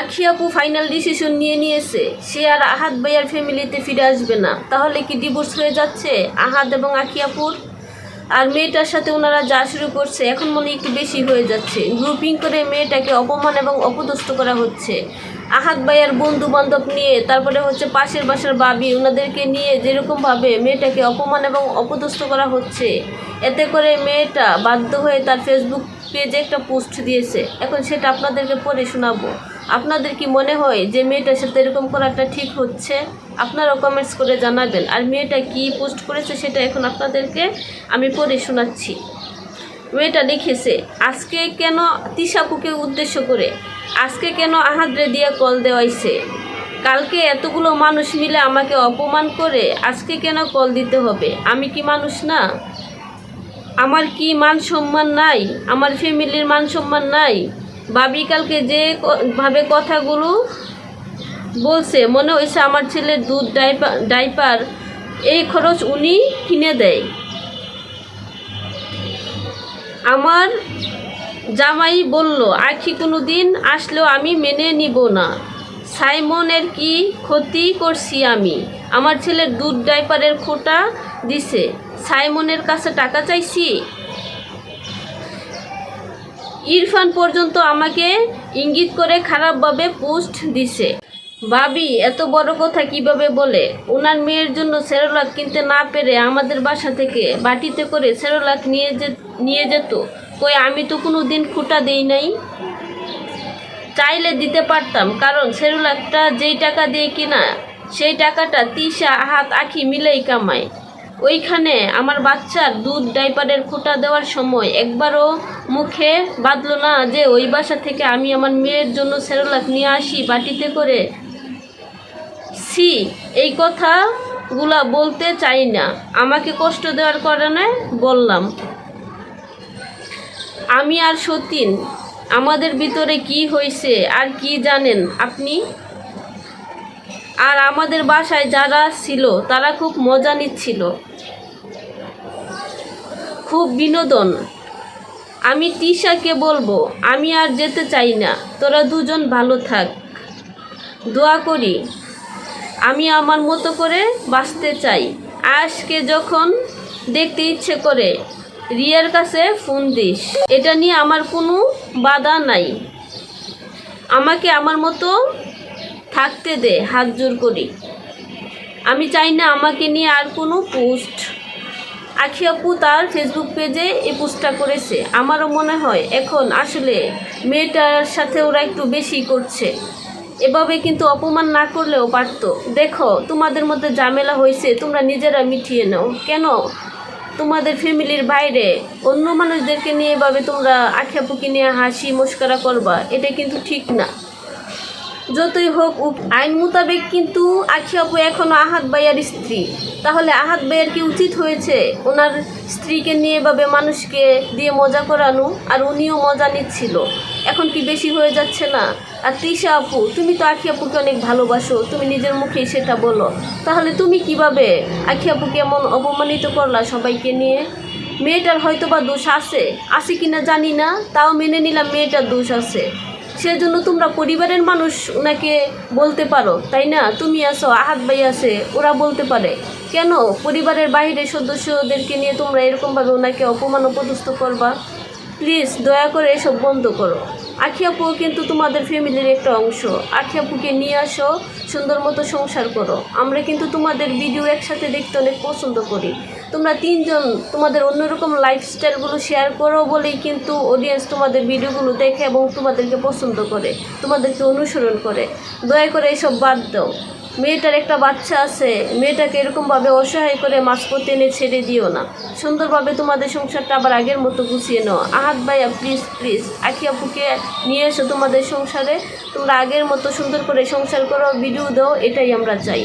আখি আপু final decision নিয়ে নিয়েছে। সে আর আহাদ ভাইয়ার ফ্যামিলিতে ফিরে আসবে না। তাহলে কি ডিভোর্স হয়ে যাচ্ছে? আহাদ এবং আখি আপুর? আর মেয়েটার সাথে ওনারা যা শুরু করছে, এখন মনে একটু বেশি হয়ে যাচ্ছে। গ্রুপিং করে মেয়েটাকে অপমান এবং অপদস্থ করা হচ্ছে। আহাদ ভাইয়ার বন্ধু বান্ধব নিয়ে, তারপরে হচ্ছে পাশের বাসার বাবি ওনাদেরকে নিয়ে যেরকমভাবে মেয়েটাকে অপমান এবং অপদস্থ করা হচ্ছে। এতে করে মেয়েটা বাধ্য হয়ে তার ফেসবুক পেজে একটা পোস্ট দিয়েছে। এখন সেটা আপনাদেরকে পড়ে শোনাবো। আপনাদের কি মনে হয় যে মেয়েটার সাথে এরকম করাটা ঠিক হচ্ছে? আপনারাও কমেন্টস করে জানাবেন। আর মেয়েটা কি পোস্ট করেছে সেটা এখন আপনাদেরকে আমি পড়ে শোনাচ্ছি। মেয়েটা লিখেছে, আজকে কেন তিশাপুকে উদ্দেশ্য করে? আজকে কেন আহাদরে দিয়ে কল দেওয়াইছে? কালকে এতগুলো মানুষ মিলে আমাকে অপমান করে, আজকে কেন কল দিতে হবে? আমি কি মানুষ না? আমার কি মান সম্মান নাই? আমার ফ্যামিলির মান সম্মান নাই? বাবি কালকে যে ক- ভাবে কথাগুলো বলছে, মনে হয়েছে আমার ছেলের দুধ ডাইপার ডাইপার, এই খরচ উনি কিনে দেয়। আমার জামাই বলল, আখি কোনো দিন আসলেও আমি মেনে নিব না। সাইমনের কি ক্ষতি করছি আমি? আমার ছেলের দুধ ডাইপারের খোটা দিছে। সাইমনের কাছে টাকা চাইছি? ইরফান পর্যন্ত আমাকে ইঙ্গিত করে খারাপভাবে পোস্ট দিছে। ভাবি, এত বড় কথা কীভাবে বলে? ওনার মেয়ের জন্য সেরোলাক কিনতে না পেরে আমাদের বাসা থেকে বাটিতে করে সেরোলাক নিয়ে যে, নিয়ে যেত। কই, আমি তো কোনো দিন খুঁটা দেই নাই। চাইলে দিতে পারতাম, কারণ সেরুলাকটা যেই টাকা দিয়ে কিনা, সেই টাকাটা তিসা, হাত, আখি মিলেই কামায়। ওইখানে আমার বাচ্চার দুধ ডাইপারের খোটা দেওয়ার সময় একবারও মুখে বাঁধলো না যে ওই বাসা থেকে আমি আমার মেয়ের জন্য সেরোলাক নিয়ে আসি বাটিতে করে। সি এই কথাগুলা বলতে চাই না। আমাকে কষ্ট দেওয়ার কারণে বললাম। আমি আর সতীন, আমাদের ভিতরে কি হয়েছে আর কি জানেন আপনি? আর আমাদের বাসায় যারা ছিল, তারা খুব মজা নিচ্ছিল। খুব বিনোদন। আমি তিশাকে বলব, আমি আর যেতে চাই না, তোরা দুজন ভালো থাক। দোয়া করি, আমি আমার মতো করে বাঁচতে চাই। আজকে যখন দেখতে ইচ্ছে করে, রিয়ার কাছে ফোন দিস। এটা নিয়ে আমার কোনো বাধা নাই। আমাকে আমার মতো থাকতে দে, হাত জোর করি। আমি চাই না আমাকে নিয়ে আর কোনো পোস্ট। আখি আপু তার ফেসবুক পেজে এই পোস্টটা করেছে। আমারও মনে হয় এখন আসলে মেয়েটার সাথে ওরা একটু বেশি করছে। এভাবে কিন্তু অপমান না করলেও পারতো। দেখো, তোমাদের মধ্যে ঝামেলা হয়েছে, তোমরা নিজেরা মিটিয়ে নাও। কেন? তোমাদের ফ্যামিলির বাইরে অন্য মানুষদেরকে নিয়ে এভাবে তোমরা আখি আপুকে নিয়ে হাসি মস্করা করবা, এটা কিন্তু ঠিক না। যতই হোক আইন মোতাবেক কিন্তু আখি আপু এখনও আহাত ভাইয়ার স্ত্রী। তাহলে আহাত ভাইয়ার কি উচিত হয়েছে? ওনার স্ত্রীকে নিয়ে এভাবে মানুষকে দিয়ে মজা করানো? আর উনিও মজা নিচ্ছিল। এখন কি বেশি হয়ে যাচ্ছে না? আর তৃষা আপু, তুমি তো আখি আপুকে অনেক ভালোবাসো। তুমি নিজের মুখেই সেটা বলো। তাহলে তুমি কীভাবে আখি আপুকে এমন অপমানিত করলা সবাইকে নিয়ে? মেয়েটার হয়তো বা দোষ আছে। আছে কিনা জানি না, তাও মেনে নিলাম মেয়েটার দোষ আছে। সেজন্য তোমরা পরিবারের মানুষ ওনাকে বলতে পারো, তাই না? তুমি আছো, আহাত ভাই আছে, ওরা বলতে পারে। কেন? পরিবারের বাইরের সদস্যদেরকে নিয়ে তোমরা এরকমভাবে ওনাকে অপমান অপদস্থ করবা? প্লিজ, দয়া করে এসব বন্ধ করো। আখি আপু কিন্তু তোমাদের ফ্যামিলির একটা অংশ। আখি আপুকে নিয়ে আসো, সুন্দর মতো সংসার করো। আমরা কিন্তু তোমাদের ভিডিও একসাথে দেখতে অনেক পছন্দ করি। তোমরা তিনজন তোমাদের অন্যরকম লাইফস্টাইলগুলো শেয়ার করো বলেই কিন্তু অডিয়েন্স তোমাদের ভিডিওগুলো দেখে এবং তোমাদেরকে পছন্দ করে, তোমাদেরকে অনুসরণ করে। দয়া করে এইসব বাদ দাও। মেয়েটার একটা বাচ্চা আছে, মেয়েটাকে এরকমভাবে অসহায় করে মাঝপথে এনে ছেড়ে দিও না। সুন্দরভাবে তোমাদের সংসারটা আবার আগের মতো গুছিয়ে নাও। আহাত ভাইয়া প্লিজ প্লিজ আখি আপুকে নিয়ে এসো তোমাদের সংসারে। তোমরা আগের মতো সুন্দর করে সংসার করো ভিডিও দাও, এটাই আমরা চাই।